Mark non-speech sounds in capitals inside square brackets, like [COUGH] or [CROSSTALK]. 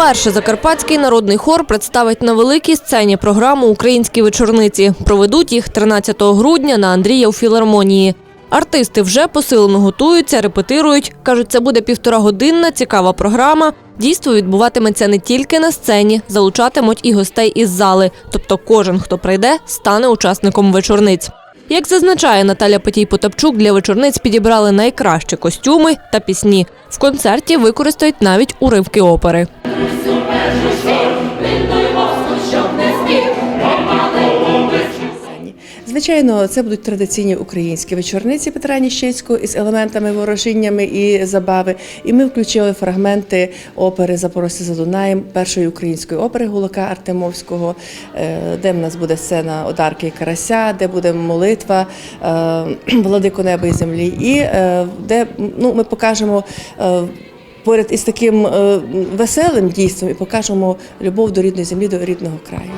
Вперше Закарпатський народний хор представить на великій сцені програму Українські вечорниці. Проведуть їх 13 грудня на Андрія у філармонії. Артисти вже посилено готуються, репетирують. кажуть, це буде півторагодинна цікава програма. Дійство відбуватиметься не тільки на сцені, залучатимуть і гостей із зали. Тобто кожен, хто прийде, стане учасником вечорниць. Як зазначає Наталя Петій Потапчук, для вечорниць підібрали найкращі костюми та пісні. В концерті використають навіть уривки опери. Звичайно, це будуть традиційні українські вечорниці Петра Ніщицького із елементами ворожіннями і забави. І ми включили фрагменти опери Запорожця за Дунаєм, першої української опери Гулака Артемовського, е, де в нас буде сцена Одарки і Карася, де буде молитва е, [CLEARS THROAT] Владико неба і землі, і е, де ну, ми покажемо. Поряд із таким веселим дійством і покажемо любов до рідної землі, до рідного краю.